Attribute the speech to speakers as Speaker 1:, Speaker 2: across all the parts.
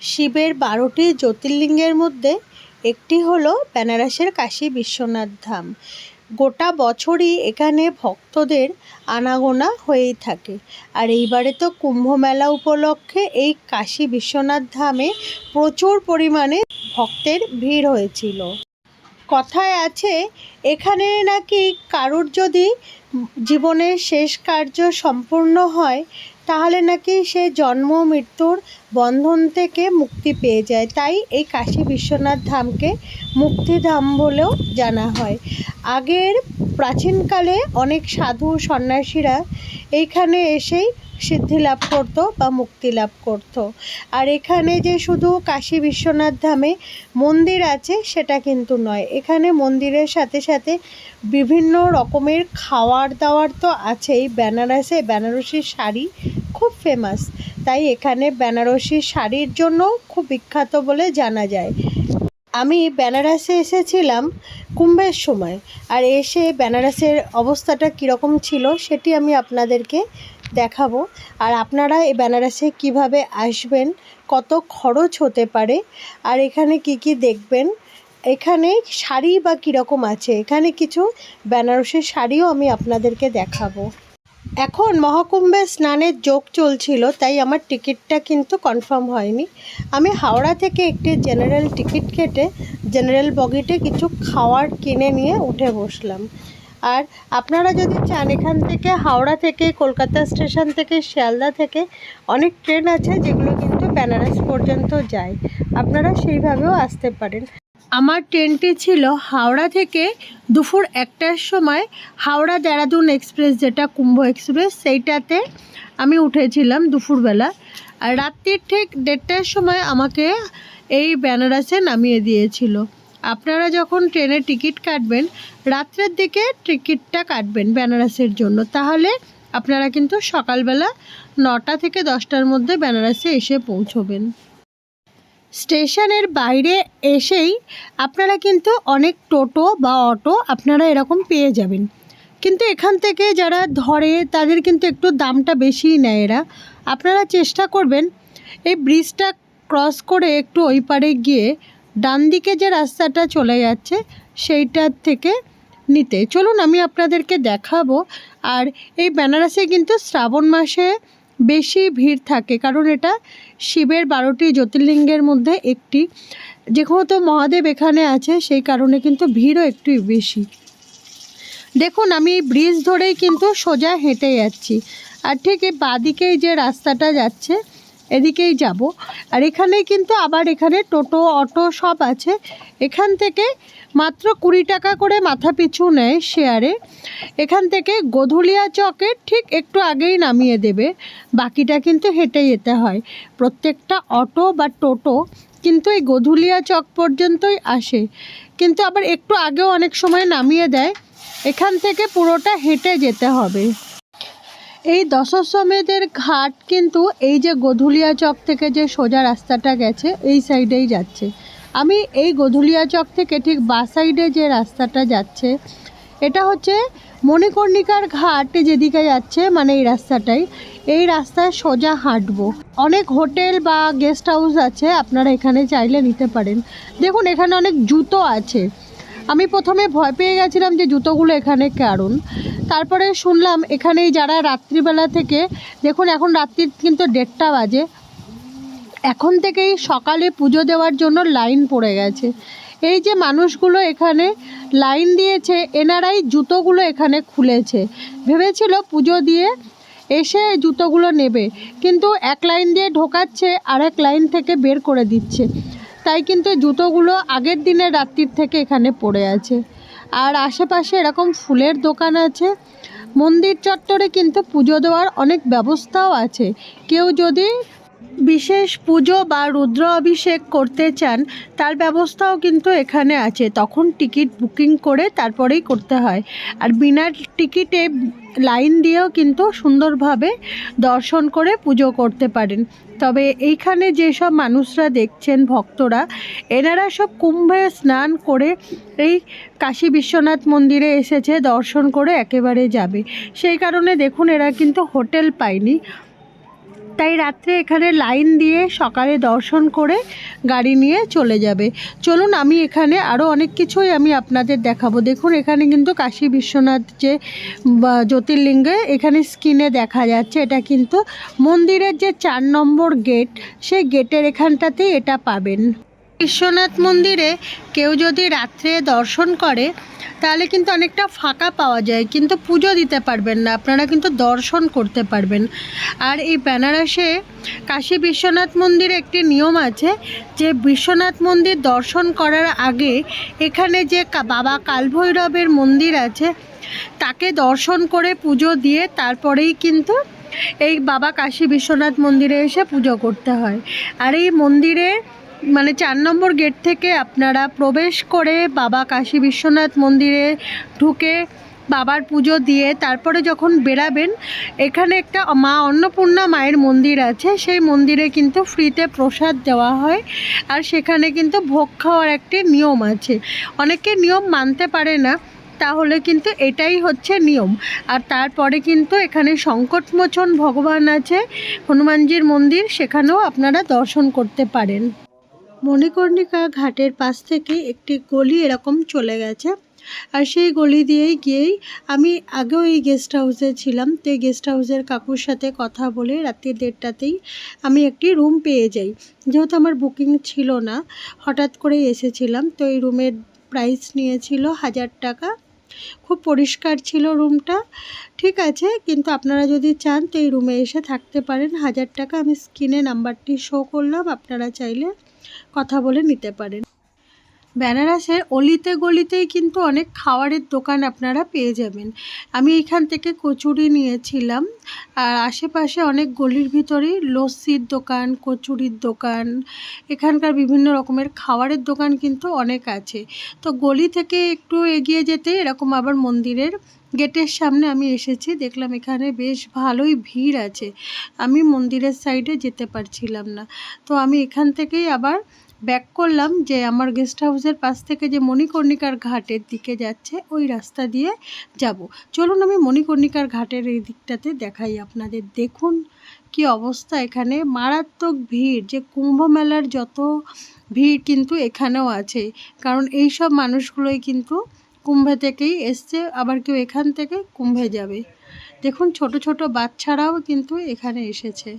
Speaker 1: শিবের বারোটি জ্যোতির্লিঙ্গের মধ্যে একটি হলো বেনারসের কাশী বিশ্বনাথ ধাম। গোটা বছরই এখানে ভক্তদের আনাগোনা হয়েই থাকে। আর এইবারে তো কুম্ভ মেলা উপলক্ষে এই কাশী বিশ্বনাথ ধামে প্রচুর পরিমাণে ভক্তের ভিড় হয়েছিল। কথায় আছে, এখানে নাকি কারুর যদি জীবনের শেষ কার্য সম্পূর্ণ হয়, তাহলে নাকি সে জন্ম, মৃত্যুর বন্ধন থেকে মুক্তি পেয়ে যায়। তাই এই কাশী বিশ্বনাথ ধামকে মুক্তিধাম বলেও জানা হয়। আগের প্রাচীনকালে অনেক সাধু সন্ন্যাসীরা এইখানে এসেই সিদ্ধি লাভ করতো বা মুক্তি লাভ করতো। আর এখানে যে শুধু কাশী বিশ্বনাথ ধামে মন্দির আছে সেটা কিন্তু নয়। এখানে মন্দিরের সাথে সাথে বিভিন্ন রকমের খাওয়ার দাওয়ার তো আছেই। বেনারসে, বেনারসি শাড়ি খুব ফেমাস তাই এখানে বেনারসি শাড়ির জন্য খুব বিখ্যাত বলে জানা যায়। আমি বেনারসে এসেছিলাম কুম্ভের সময়, আর এসে বেনারসের অবস্থাটা কীরকম ছিল সেটি আমি আপনাদেরকে দেখাবো। আর আপনারা এই বেনারসে কীভাবে আসবেন, কত খরচ হতে পারে, আর এখানে কি কি দেখবেন, এখানে শাড়ি বা কীরকম আছে, এখানে কিছু বেনারসি শাড়িও আমি আপনাদেরকে দেখাবো। এখন মহাকুম্ভে স্নানের যোগ চলছিল, তাই আমার টিকিটটা কিন্তু কনফার্ম হয়নি। আমি হাওড়া থেকে একটি জেনারেল টিকিট কেটে, জেনারেল বগিতে কিছু খাওয়ার কিনে নিয়ে উঠে বসলাম। আর আপনারা যদি চান, এখান থেকে হাওড়া থেকে, কলকাতা স্টেশন থেকে, শিয়ালদা থেকে, অনেক ট্রেন আছে যেগুলো কিন্তু বেনারস পর্যন্ত যায়। আপনারা সেইভাবেও আসতে পারেন। আমার ট্রেনটি ছিল হাওড়া থেকে দুপুর একটার সময় হাওড়া দেরাদুন এক্সপ্রেস যেটা কুম্ভ এক্সপ্রেস, সেইটাতে আমি উঠেছিলাম দুপুরবেলা। আর রাত্রির ঠিক দেড়টার সময় আমাকে এই বেনারসে নামিয়ে দিয়েছিল। আপনারা যখন ট্রেনের টিকিট কাটবেন, রাত্রের দিকে টিকিটটা কাটবেন বেনারসের জন্য। তাহলে আপনারা কিন্তু সকালবেলা নটা থেকে দশটার মধ্যে বেনারসে এসে পৌঁছবেন। স্টেশনের বাইরে এসেই আপনারা কিন্তু অনেক টোটো বা অটো আপনারা এরকম পেয়ে যাবেন। কিন্তু এখান থেকে যারা ধরে, তাদের কিন্তু একটু দামটা বেশিই নেয় এরা। আপনারা চেষ্টা করবেন এই ব্রিজটা ক্রস করে একটু ওই পারে গিয়ে ডান দিকে যে রাস্তাটা চলে যাচ্ছে সেইটার থেকে নিতে। চলুন, আমি আপনাদেরকে দেখাবো। আর এই বেনারসে কিন্তু শ্রাবণ মাসে বেশি ভিড় থাকে। কারণ এটা শিবের বারোটি জ্যোতির্লিঙ্গের মধ্যে একটি। যে যেহেতু মহাদেব এখানে আছে, সেই কারণে কিন্তু ভিড়ও একটু বেশি। দেখুন, আমি ব্রিজ ধরেই কিন্তু সোজা হেঁটে যাচ্ছি। আর ঠিক এই বাদিকেই যে রাস্তাটা যাচ্ছে এদিকেই যাব। আর এখানে কিন্তু আবার এখানে টোটো, অটো সব আছে। এখান থেকে মাত্র কুড়ি টাকা করে মাথা পিছু নেয় শেয়ারে। এখান থেকে গধুলিয়া চকের ঠিক একটু আগেই নামিয়ে দেবে। বাকিটা কিন্তু হেঁটে যেতে হয়। প্রত্যেকটা অটো বা টোটো কিন্তু এই গধুলিয়া চক পর্যন্তই আসে। কিন্তু আবার একটু আগেও অনেক সময় নামিয়ে দেয়। এখান থেকে পুরোটা হেঁটে যেতে হবে। এই দশশ্বমেধের ঘাট কিন্তু এই যে গধুলিয়া চক থেকে যে সোজা রাস্তাটা গেছে, এই সাইডেই যাচ্ছে। আমি এই গধুলিয়া চক থেকে ঠিক বা সাইডে যে রাস্তাটা যাচ্ছে, এটা হচ্ছে মণিকর্ণিকার ঘাট যেদিকে যাচ্ছে মানে এই রাস্তাটাই। এই রাস্তায় সোজা হাঁটবো। অনেক হোটেল বা গেস্ট হাউস আছে, আপনারা এখানে চাইলে নিতে পারেন। দেখুন, এখানে অনেক জুতো আছে। আমি প্রথমে ভয় পেয়ে গেছিলাম যে জুতোগুলো এখানে কারণ। তারপরে শুনলাম এখানেই যারা রাত্রিবেলা থেকে, দেখুন এখন রাত্রির কিন্তু দেড়টা বাজে, এখন থেকেই সকালে পুজো দেওয়ার জন্য লাইন পড়ে গেছে। এই যে মানুষগুলো এখানে লাইন দিয়েছে, এনারাই জুতোগুলো এখানে খুলেছে। ভেবেছিল পুজো দিয়ে এসে জুতোগুলো নেবে, কিন্তু এক লাইন দিয়ে ঢোকাচ্ছে আর এক লাইন থেকে বের করে দিচ্ছে। তাই কিন্তু জুতোগুলো আগের দিনের রাত্রির থেকে এখানে পড়ে আছে। আর আশেপাশে এরকম ফুলের দোকান আছে। মন্দির চত্বরে কিন্তু পুজো দেওয়ার অনেক ব্যবস্থাও আছে। কেউ যদি বিশেষ পুজো বা রুদ্র অভিষেক করতে চান, তার ব্যবস্থাও কিন্তু এখানে আছে। তখন টিকিট বুকিং করে তারপরেই করতে হয়। আর বিনা টিকিটে লাইন দিয়েও কিন্তু সুন্দরভাবে দর্শন করে পুজো করতে পারেন। তবে এইখানে যেসব মানুষরা দেখছেন, ভক্তরা, এনারা সব কুম্ভে স্নান করে এই কাশী বিশ্বনাথ মন্দিরে এসেছে, দর্শন করে একেবারে যাবে। সেই কারণে দেখুন, এরা কিন্তু হোটেল পায়নি। তাই রাত্রে এখানে লাইন দিয়ে সকালে দর্শন করে গাড়ি নিয়ে চলে যাবে। চলুন, আমি এখানে আরও অনেক কিছুই আমি আপনাদের দেখাবো। দেখুন, এখানে কিন্তু কাশী বিশ্বনাথ যে জ্যোতির্লিঙ্গে, এখানে স্ক্রিনে দেখা যাচ্ছে। এটা কিন্তু মন্দিরের যে চার নম্বর গেট, সেই গেটের এখানটাতেই এটা পাবেন। বিশ্বনাথ মন্দিরে কেউ যদি রাত্রে দর্শন করে, তাহলে কিন্তু অনেকটা ফাঁকা পাওয়া যায়। কিন্তু পুজো দিতে পারবেন না, আপনারা কিন্তু দর্শন করতে পারবেন। আর এই বেনারসে কাশী বিশ্বনাথ মন্দিরে একটি নিয়ম আছে যে বিশ্বনাথ মন্দির দর্শন করার আগে এখানে যে বাবা কালভৈরবের মন্দির আছে, তাকে দর্শন করে পুজো দিয়ে তারপরেই কিন্তু এই বাবা কাশী বিশ্বনাথ মন্দিরে এসে পুজো করতে হয়। আর এই মন্দিরে মানে চার নম্বর গেট থেকে আপনারা প্রবেশ করে বাবা কাশী বিশ্বনাথ মন্দিরে ঢুকে বাবার পুজো দিয়ে তারপরে যখন বেরাবেন, এখানে একটা মা অন্নপূর্ণা মায়ের মন্দির আছে। সেই মন্দিরে কিন্তু ফ্রিতে প্রসাদ দেওয়া হয় আর সেখানে কিন্তু ভোগ খাওয়ার একটি নিয়ম আছে। অনেকে নিয়ম মানতে পারে না, তাহলে কিন্তু এটাই হচ্ছে নিয়ম। আর তারপরে কিন্তু এখানে সংকটমোচন ভগবান আছে, হনুমানজির মন্দির, সেখানেও আপনারা দর্শন করতে পারেন। মণিকর্ণিকা ঘাটের পাশ থেকে একটি গলি এরকম চলে গেছে। আর সেই গলি দিয়েই গিয়েই আমি আগেও এই গেস্ট হাউসে ছিলাম। তো এই গেস্ট হাউসের কাকুর সাথে কথা বলে রাত্রি দেড়টাতেই আমি একটি রুম পেয়ে যাই। যেহেতু আমার বুকিং ছিল না, হঠাৎ করে এসেছিলাম। তো এই রুমের প্রাইস নিয়েছিল হাজার টাকা। খুব পরিষ্কার ছিল রুমটা। ঠিক আছে, কিন্তু আপনারা যদি চান তো এই রুমে এসে থাকতে পারেন। হাজার টাকা আমি স্ক্রিনে নাম্বারটি শো করলাম। আপনারা চাইলে কথা বলে নিতে পারেন। বেনারসের অলিতে গলিতেই কিন্তু অনেক খাবারের দোকান আপনারা পেয়ে যাবেন। আমি এখান থেকে কচুরি নিয়েছিলাম। আর আশেপাশে অনেক গলির ভিতরেই লস্যির দোকান, কচুরির দোকান, এখানকার বিভিন্ন রকমের খাবারের দোকান কিন্তু অনেক আছে। তো গলি থেকে একটু এগিয়ে যেতে এরকম আবার মন্দিরের গেটের সামনে আমি এসেছি, দেখলাম এখানে বেশ ভালোই ভিড় আছে। আমি মন্দিরের সাইডে যেতে পারছিলাম না। তো আমি এখান থেকেই আবার ব্যাক করলাম যে আমার গেস্ট হাউসের পাশ থেকে যে মণিকর্ণিকার ঘাটের দিকে যাচ্ছে, ওই রাস্তা দিয়ে যাব। চলুন আমি মণিকর্ণিকার ঘাটের এই দিকটাতে দেখাই আপনাদের। দেখুন কি অবস্থা এখানে। মারাত্মক ভিড়, যে কুম্ভ মেলার যত ভিড় কিন্তু এখানেও আছে। কারণ এই সব মানুষগুলোই কিন্তু কুম্ভে থেকেই এসছে, আবার কেউ এখান থেকে কুম্ভে যাবে। দেখুন ছোট ছোট বাচ্চারাও কিন্তু এখানে এসেছে।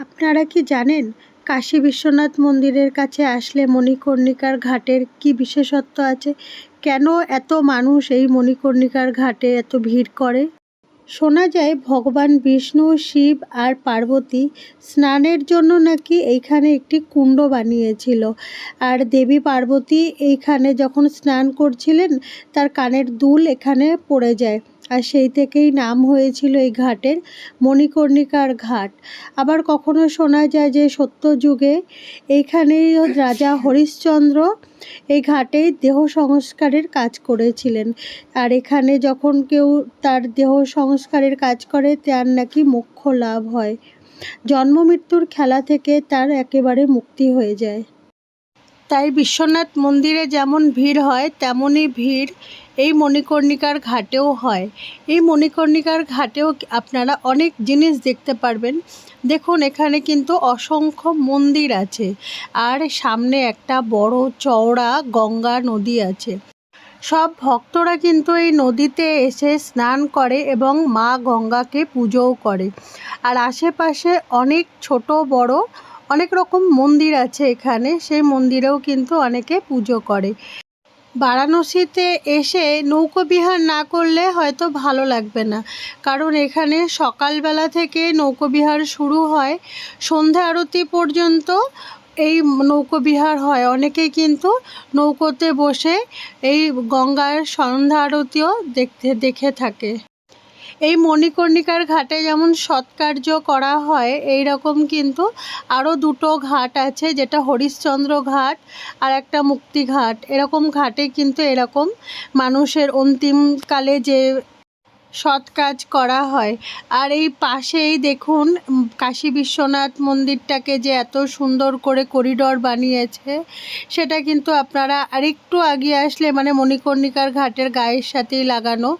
Speaker 1: আপনারা কি জানেন কাশী বিশ্বনাথ মন্দিরের কাছে আসলে মণিকর্ণিকার ঘাটের কি বিশেষত্ব আছে? কেন এত মানুষ এই মণিকর্ণিকার ঘাটে এত ভিড় করে? শোনা যায় ভগবান বিষ্ণু, শিব আর পার্বতী স্নানের জন্য নাকি এইখানে একটি কুণ্ড বানিয়েছিল। আর দেবী পার্বতী এইখানে যখন স্নান করছিলেন, তার কানের দুল এখানে পড়ে যায়। আর সেই থেকেই নাম হয়েছিল এই ঘাটের মণিকর্ণিকার ঘাট। আবার কখনো শোনা যায় যে সত্য যুগে এইখানেই রাজা হরিশ্চন্দ্র এই ঘাটেই দেহ সংস্কারের কাজ করেছিলেন। আর এখানে যখন কেউ তার দেহ সংস্কারের কাজ করে, তার নাকি মোক্ষ লাভ হয়। জন্ম মৃত্যুর খেলা থেকে তার একেবারে মুক্তি হয়ে যায়। তাই বিশ্বনাথ মন্দিরে যেমন ভিড় হয়, তেমনই ভিড় এই মণিকর্ণিকার ঘাটেও হয়। এই মণিকর্ণিকার ঘাটেও আপনারা অনেক জিনিস দেখতে পারবেন। দেখুন, এখানে কিন্তু অসংখ্য মন্দির আছে আর সামনে একটা বড় চওড়া গঙ্গা নদী আছে। সব ভক্তরা কিন্তু এই নদীতে এসে স্নান করে এবং মা গঙ্গাকে পুজোও করে। আর আশেপাশে অনেক ছোট বড় অনেক রকম মন্দির আছে এখানে, সেই মন্দিরেও কিন্তু অনেকে পুজো করে। বারাণসীতে এসে নৌকোবিহার না করলে হয়তো ভালো লাগবে না। কারণ এখানে সকালবেলা থেকে নৌকোবিহার শুরু হয়, সন্ধ্যা আরতি পর্যন্ত এই নৌকোবিহার হয়। অনেকেই কিন্তু নৌকোতে বসে এই গঙ্গার সন্ধ্যা আরতিও দেখতে, দেখে থাকে। এই মণিকর্ণিকার ঘাটে যেমন সৎকার্য করা হয় এই রকম কিন্তু আরও দুটো ঘাট আছে, যেটা হরিশ্চন্দ্র ঘাট আর একটা মুক্তিঘাট এরকম ঘাটে কিন্তু এরকম মানুষের অন্তিমকালে যে সৎ কাজ করা হয়। আর এই পাশেই দেখুন কাশী বিশ্বনাথ মন্দিরটাকে যে এত সুন্দর করে করিডর বানিয়েছে, সেটা কিন্তু আপনারা আরেকটু আগিয়ে আসলে মানে মণিকর্ণিকার ঘাটের গায়ের সাথেই লাগানো।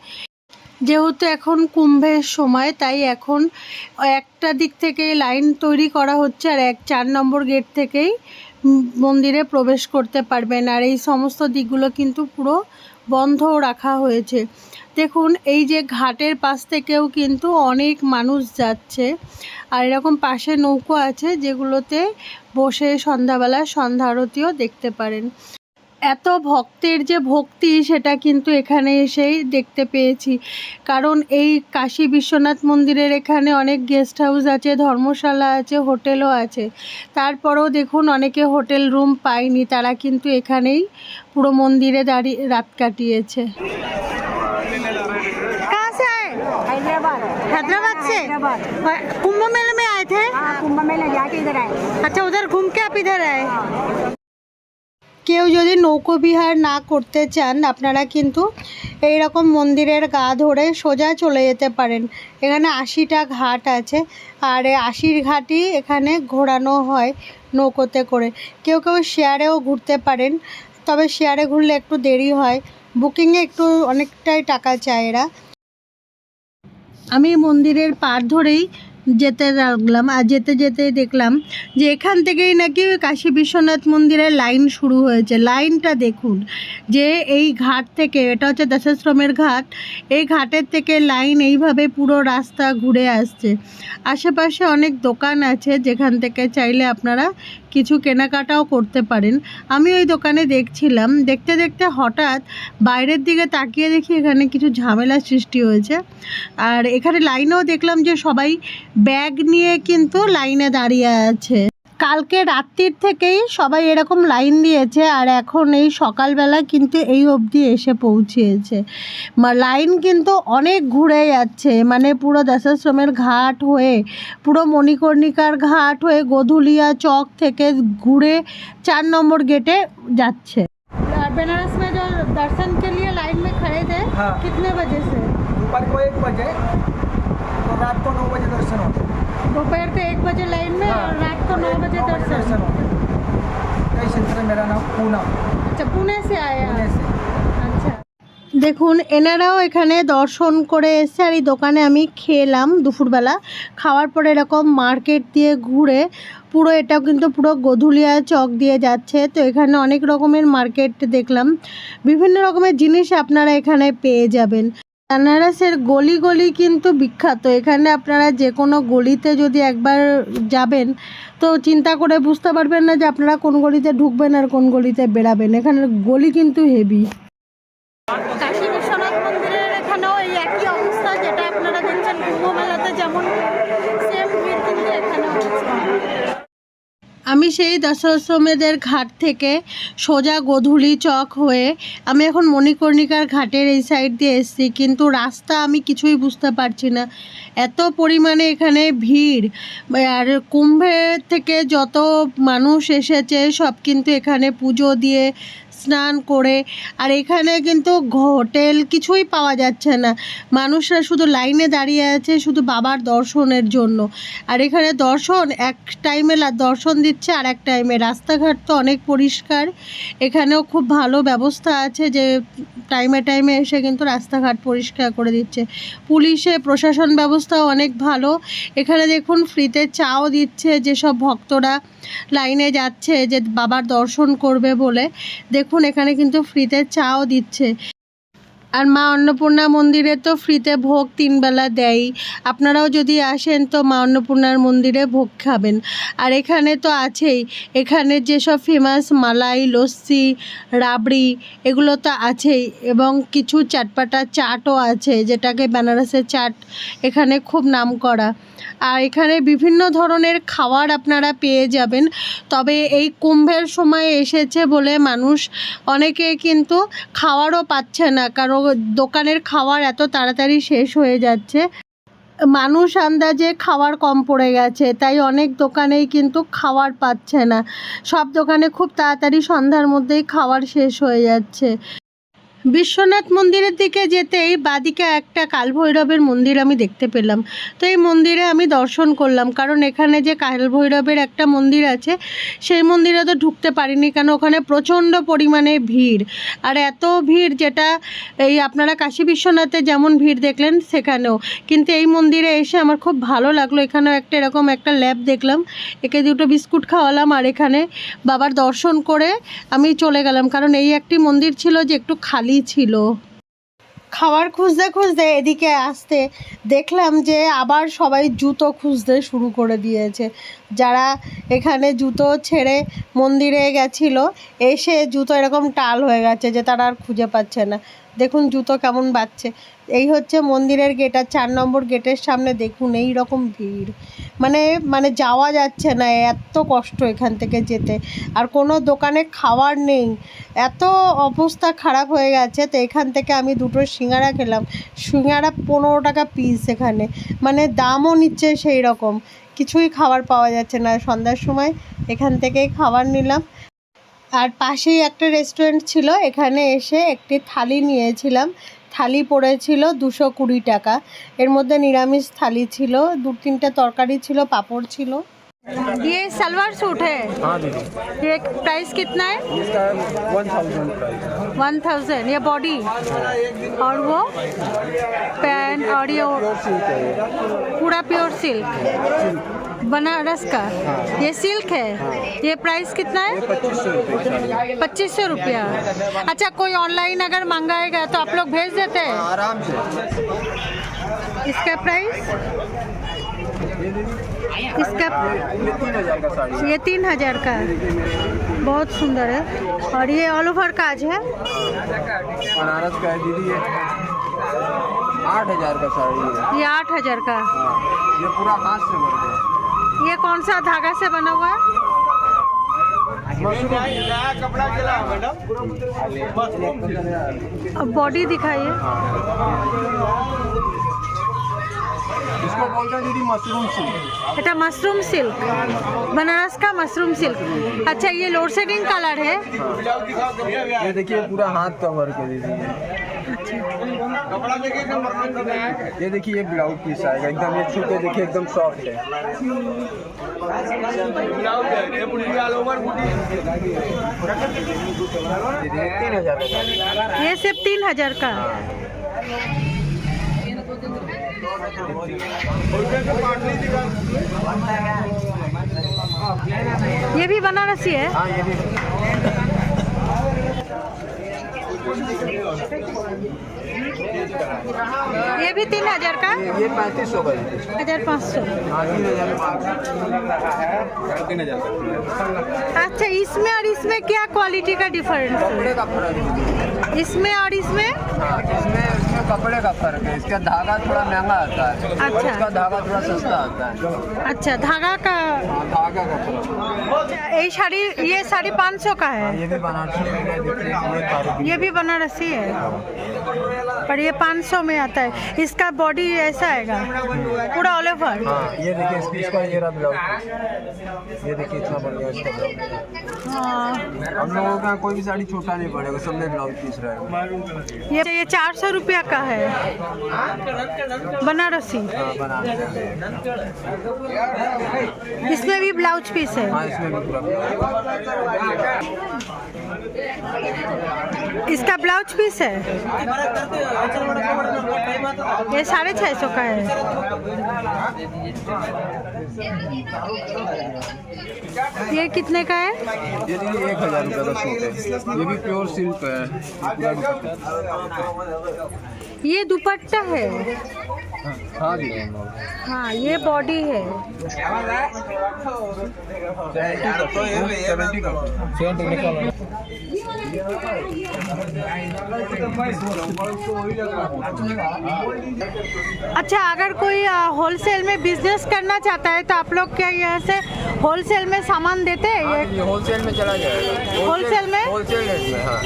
Speaker 1: যেহেতু এখন কুম্ভের সময়, তাই এখন একটা দিক থেকে লাইন তৈরি করা হচ্ছে আর এক চার নম্বর গেট থেকেই মন্দিরে প্রবেশ করতে পারবেন। আর এই সমস্ত দিকগুলো কিন্তু পুরো বন্ধ রাখা হয়েছে। দেখুন, এই যে ঘাটের পাশ থেকেও কিন্তু অনেক মানুষ যাচ্ছে। আর এরকম পাশে নৌকো আছে যেগুলোতে বসে সন্ধ্যাবেলা সন্ধ্যা আরতিও দেখতে পারেন। এত ভক্তের যে ভক্তি সেটা কিন্তু এখানে এসেই দেখতে পেয়েছি কারণ এই কাশী বিশ্বনাথ মন্দিরের এখানে অনেক গেস্ট হাউস আছে ধর্মশালা আছে হোটেলও আছে তারপরেও দেখুন অনেকে হোটেল রুম পায়নি তারা কিন্তু এখানেই পুরো মন্দিরে দাঁড়িয়ে রাত কাটিয়েছে कहाँ से आए
Speaker 2: हैदराबाद
Speaker 1: हैदराबाद से
Speaker 2: हैदराबाद
Speaker 1: कुंभ मेले में आए थे
Speaker 2: हाँ कुंभ मेला जाके इधर आए
Speaker 1: अच्छा उधर घूम के आप इधर आए
Speaker 2: हाँ।
Speaker 1: কেউ যদি নৌকো বিহার না করতে চান, আপনারা কিন্তু এই রকম মন্দিরের গা ধরে সোজা চলে যেতে পারেন। এখানে আশিটা ঘাট আছে, আর আশির ঘাটই এখানে ঘোরানো হয় নৌকোতে করে। কেউ কেউ শেয়ারেও ঘুরতে পারেন, তবে শেয়ারে ঘুরলে একটু দেরি হয়। বুকিংয়ে একটু অনেকটাই টাকা চায় এরা। আমি মন্দিরের পার ধরেই যেতে লাগলাম আর যেতে যেতে দেখলাম যে এখান থেকেই নাকি কাশী বিশ্বনাথ মন্দিরের লাইন শুরু হয়েছে। লাইনটা দেখুন, যে এই ঘাট থেকে, এটা হচ্ছে দশাশ্রমের ঘাট, এই ঘাটের থেকে লাইন এইভাবে পুরো রাস্তা ঘুরে আসছে। আশেপাশে অনেক দোকান আছে যেখান থেকে চাইলে আপনারা কিছু কেনাকাটাও করতে পারেন। আমি ওই দোকানে দেখছিলাম, দেখতে দেখতে হঠাৎ বাইরের দিকে তাকিয়ে দেখি এখানে কিছু ঝামেলা সৃষ্টি হয়েছে। আর এখানে লাইনেও দেখলাম যে সবাই ব্যাগ নিয়ে কিন্তু লাইনে দাঁড়িয়ে আছে। কালকে রাত্রির থেকেই সবাই এরকম লাইন দিয়েছে আর এখন এই সকালবেলা কিন্তু এই অবধি এসে পৌঁছিয়েছে মা- লাইন কিন্তু অনেক ঘুরে যাচ্ছে মানে পুরো দশাশ্রমের ঘাট হয়ে পুরো মণিকর্ণিকার ঘাট হয়ে গোধুলিয়া চক থেকে ঘুরে চার নম্বর গেটে যাচ্ছে বেনারস में जो दर्शन के लिए लाइन में खड़े थे
Speaker 3: हाँ।
Speaker 1: कितने बजे से
Speaker 3: दोपहर को एक बजे तो रात को नौ बजे दर्शन होते हैं।
Speaker 1: दोपहर के एक बजे लाइन में
Speaker 3: हाँ,
Speaker 1: और रात को नौ
Speaker 3: एक-
Speaker 1: बजे
Speaker 3: नौ
Speaker 1: दर्शन
Speaker 3: होते हैं। जय क्षेत्र मेरा नाम पूनम
Speaker 1: अच्छा पुणे से आए आप
Speaker 3: पुणे से
Speaker 1: আচ্ছা দেখুন এনারাও এখানে দর্শন করে এসে আর এই দোকানে আমি খেলাম দুপুরবেলা খাওয়ার পরে এরকম মার্কেট দিয়ে ঘুরে পুরো এটা কিন্তু পুরো গধুলিয়া চক দিয়ে যাচ্ছে তো এখানে অনেক রকমের মার্কেট দেখলাম বিভিন্ন রকমের জিনিস আপনারা এখানে পেয়ে যাবেন বেনারসের গলি গলি কিন্তু বিখ্যাত। এখানে আপনারা যে কোনো গলিতে যদি একবার যাবেন, তো চিন্তা করে বুঝতে পারবেন না যে আপনারা কোন গলিতে ঢুকবেন আর কোন গলিতে বেরাবেন এখানের গলি কিন্তু হেভি কাশী বিশ্বনাথ মন্দিরের এখানেও এই একই অবস্থা যেটা আপনারা দেখছেন কুম্ভ মেলাতে যেমন সেম ভিড় কিন্তু এখানেও আছে আমি সেই দশাশ্রমেদের ঘাট থেকে সোজা গধুলি চক হয়ে, আমি এখন মণিকর্ণিকার ঘাটের এই সাইড দিয়ে এসছি, কিন্তু রাস্তা আমি কিছুই বুঝতে পারছি না। এত পরিমাণে এখানে ভিড়, আর কুম্ভের থেকে যত মানুষ এসেছে, সব কিন্তু এখানে পুজো দিয়ে স্নান করে, আর এখানে কিন্তু হোটেল কিছুই পাওয়া যাচ্ছে না। মানুষরা শুধু লাইনে দাঁড়িয়ে আছে শুধু বাবার দর্শনের জন্য। আর এখানে দর্শন এক টাইমে দর্শন দিচ্ছে আর এক টাইমে রাস্তাঘাট তো অনেক পরিষ্কার। এখানেও খুব ভালো ব্যবস্থা আছে যে টাইমে টাইমে এসে কিন্তু রাস্তাঘাট পরিষ্কার করে দিচ্ছে। পুলিশে প্রশাসন ব্যবস্থাও অনেক ভালো। এখানে দেখুন ফ্রিতে চাও দিচ্ছে যেসব ভক্তরা লাইনে যাচ্ছে যে বাবার দর্শন করবে বলে। দেখুন এখানে কিন্তু ফ্রিতে চাও দিচ্ছে। আর মা অন্নপূর্ণা মন্দিরে তো ফ্রিতে ভোগ তিনবেলা দেয়। আপনারাও যদি আসেন তো মা অন্নপূর্ণার মন্দিরে ভোগ খাবেন। আর এখানে তো আছেই। এখানে যেসব ফেমাস মালাই, লস্যি, রাবড়ি, এগুলো তো আছেই। এবং কিছু চাটপাটা চাটও আছে, যেটাকে বেনারসের চাট এখানে খুব নাম করা। আর এখানে বিভিন্ন ধরনের খাবার আপনারা পেয়ে যাবেন। তবে এই কুম্ভের সময় এসেছে বলে মানুষ অনেকে কিন্তু খাওয়ারও পাচ্ছে না। কারণ দোকানের খাওয়ার এত তাড়াতাড়ি শেষ হয়ে যাচ্ছে। মানুষ আন্দাজে খাওয়ার কম পড়ে গেছে, তাই অনেক দোকানেই কিন্তু খাওয়ার পাচ্ছে না। সব দোকানে খুব তাড়াতাড়ি সন্ধ্যার মধ্যেই খাওয়ার শেষ হয়ে যাচ্ছে। বিশ্বনাথ মন্দিরের দিকে যেতেই বাদিকে একটা কালভৈরবের মন্দির আমি দেখতে পেলাম। তো এই মন্দিরে আমি দর্শন করলাম, কারণ এখানে যে কালভৈরবের একটা মন্দির আছে, সেই মন্দিরে তো ঢুকতে পারিনি, কেন ওখানে প্রচণ্ড পরিমাণে ভিড়। আর এত ভিড় যেটা এই আপনারা কাশী বিশ্বনাথে যেমন ভিড় দেখলেন সেখানেও। কিন্তু এই মন্দিরে এসে আমার খুব ভালো লাগল, এখানেও একটা এরকম একটা ল্যাব দেখলাম, একে দুটো বিস্কুট খাওয়ালাম, আর এখানে বাবার দর্শন করে আমি চলে গেলাম। কারণ এই একটি মন্দির ছিল যে একটু খালি ছিল। খাবার খুঁজতে খুঁজতে এদিকে আসতে দেখলাম যে আবার সবাই জুতো খুঁজতে শুরু করে দিয়েছে। যারা এখানে জুতো ছেড়ে মন্দিরে গেছিল, এসে জুতো এরকম টাল হয়ে গেছে যে তারা আর খুঁজে পাচ্ছে না। দেখুন জুতো কেমন বাচ্ছে এই হচ্ছে মন্দিরের গেট আর চার নম্বর গেটের সামনে দেখুন এই রকম ভিড়। মানে মানে যাওয়া যাচ্ছে না, এত কষ্ট এখান থেকে যেতে। আর কোনো দোকানে খাবার নেই। এত অবস্থা খারাপ হয়ে গেছে, তো এখান থেকে আমি দুটো সিঙ্গারা খেলাম। সিঙ্গারা পনেরো টাকা পিস এখানে। মানে দামও নিচ্ছে সেই রকম। কিছুই খাবার পাওয়া যাচ্ছে না। সন্ধ্যার সময় এখান থেকেই খাবার নিলাম। আর পাশেই একটা রেস্টুরেন্ট ছিল এখানে এসে একটি থালি নিয়েছিলাম থালি পড়েছিল দুশো কুড়ি টাকা এর মধ্যে নিরামিষ থালি ছিল দু তিনটে তরকারি ছিল পাঁপড় ছিল ये सलवार सूट है
Speaker 3: हाँ दीदी
Speaker 1: ये प्राइस कितना है
Speaker 3: इसका one thousand price
Speaker 1: one thousand ये बॉडी और वो पैंट और ये
Speaker 3: सिल्क है ये
Speaker 1: पूरा प्योर सिल्क बनारस का? ये सिल्क है? ये प्राइस कितना है?
Speaker 3: पच्चीस सौ रुपये।
Speaker 1: अच्छा कोई ऑनलाइन अगर मंगाएगा तो आप लोग भेज देते हैं?
Speaker 3: आराम से
Speaker 1: इसका प्राइस इसका
Speaker 3: ये तीन हज़ार का।
Speaker 1: है बहुत सुंदर है। और ये ऑल ओवर काज है?
Speaker 3: बनारस का है दीदी ये आठ हज़ार का साड़ी है।
Speaker 1: ये आठ हज़ार का।
Speaker 3: हाँ ये पूरा हाथ से बन गया।
Speaker 1: ये कौन सा धागा से बना हुआ है?
Speaker 3: कपड़ा चला
Speaker 1: बॉडी दिखाइए।
Speaker 3: इसको बोलते हैं mushroom
Speaker 1: silk mushroom silk Banaras का मशरूम सिल्क अच्छा ये लोड सेटिंग कलर है।
Speaker 3: ये देखिए, पूरा हाथ कवर कर दीजिए ये देखिए ये ब्लाउज पीस आएगा। एकदम ये छू के देखिए एकदम सॉफ्ट है। ये
Speaker 1: सिर्फ़ तीन हज़ार का। ये भी बनारसी है?
Speaker 3: हाँ ये भी।
Speaker 1: ये भी तीन हज़ार का?
Speaker 3: ये पैंतीस सौ का
Speaker 1: हज़ार पाँच सौ। अच्छा इसमें और इसमें क्या क्वालिटी का डिफरेंस
Speaker 3: है?
Speaker 1: इसमें और इसमें?
Speaker 3: हाँ इसमें इसमें कपड़े का फ़र्क है। इसका धागा थोड़ा महँगा आता है।
Speaker 1: अच्छा।
Speaker 3: इसका धागा थोड़ा सस्ता आता है।
Speaker 1: अच्छा धागा का
Speaker 3: हाँ धागा का
Speaker 1: ये साड़ी ये साड़ी पाँच सौ का
Speaker 3: हाँ,
Speaker 1: है
Speaker 3: ये भी बनारसी है, ये
Speaker 1: भी बनारसी है। पर ये पाँच सौ में आता है। इसका बॉडी ऐसा आएगा। पूरा ऑल ओवर
Speaker 3: हाँ ये देखिए इसका ये रहा ब्लाउज ये देखिए इतना बढ़िया इसका ब्लाउज
Speaker 1: हाँ।
Speaker 3: हम लोगों का कोई भी साड़ी छोटा नहीं पड़ेगा सब में ब्लाउज पीस रहेगा
Speaker 1: ये ये चार सौ रुपया का है। बनारसी।
Speaker 3: हाँ
Speaker 1: इसमें भी ब्लाउज पीस है।
Speaker 3: हाँ इसमें भी पूरा
Speaker 1: इसका ब्लाउज पीस है? ये साढ़े छः सौ का है। ये कितने का है?
Speaker 3: ये एक हज़ार रुपये का सूट है। ये भी प्योर सिल्क है। ये दुपट्टा
Speaker 1: है।
Speaker 3: हाँ
Speaker 1: हाँ ये बॉडी है। अच्छा अगर कोई होलसेल में बिज़नेस करना चाहता है तो आप लोग क्या यहाँ से होलसेल में सामान देते हैं?
Speaker 3: होलसेल में चला जाएगा।
Speaker 1: होलसेल में?
Speaker 3: होलसेल रेट में हाँ।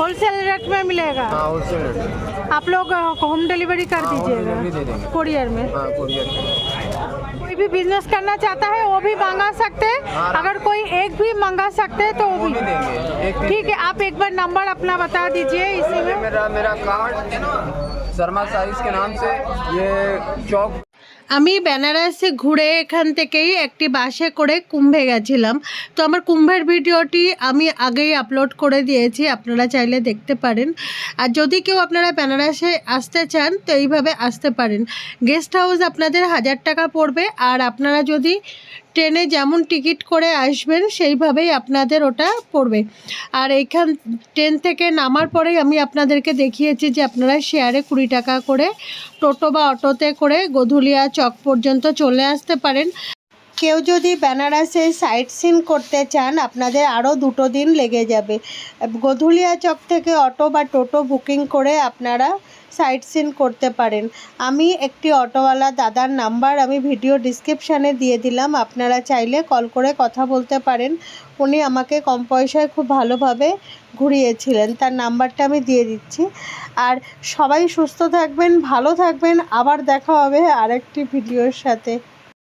Speaker 1: होलसेल रेट में मिलेगा?
Speaker 3: हाँ होलसेल रेट में।
Speaker 1: आप लोग होम डिलीवरी कर
Speaker 3: हाँ,
Speaker 1: दीजिएगा। कुरियर में।
Speaker 3: हाँ
Speaker 1: कोई
Speaker 4: भी बिज़नेस करना चाहता है वो भी मंगा सकते हैं।
Speaker 3: हाँ।
Speaker 4: अगर कोई एक भी मंगा सकते हैं तो
Speaker 3: वो भी।
Speaker 4: ठीक है आप एक बार नंबर अपना बता दीजिए इसी में।
Speaker 3: मेरा मेरा कार्ड शर्मा साइज़ के नाम से ये चौक
Speaker 1: আমি বেনারসে ঘুরে এখান থেকেই একটি বাসে করে কুম্ভে গেছিলাম। তো আমার কুম্ভের ভিডিওটি আমি আগেই আপলোড করে দিয়েছি, আপনারা চাইলে দেখতে পারেন। আর যদি কেউ আপনারা বেনারসে আসতে চান, তো এইভাবে আসতে পারেন। গেস্ট হাউস আপনাদের হাজার টাকা পড়বে, আর আপনারা যদি ট্রেনে যেমন টিকিট করে আসবেন, সেইভাবেই আপনাদের ওটা পড়বে। আর এইখান, ট্রেন থেকে নামার পরেই আমি আপনাদেরকে দেখিয়েছি যে আপনারা শেয়ারে কুড়ি টাকা করে টোটো বা অটোতে করে গধুলিয়া চক পর্যন্ত চলে আসতে পারেন। কেউ যদি বেনারসে সাইট সিন করতে চান, আপনাদের আরও দুটো দিন লেগে যাবে। গধুলিয়া চক থেকে অটো বা টোটো বুকিং করে আপনারা সাইট সিন করতে পারেন। আমি একটি অটোওয়ালা দাদার নাম্বার আমি ভিডিও ডিসক্রিপশানে দিয়ে দিলাম। আপনারা চাইলে কল করে কথা বলতে পারেন। উনি আমাকে কম পয়সায় খুব ভালোভাবে ঘুরিয়েছিলেন। তার নাম্বারটা আমি দিয়ে দিচ্ছি। আর সবাই সুস্থ থাকবেন, ভালো থাকবেন। আবার দেখা হবে আরেকটি ভিডিওর সাথে।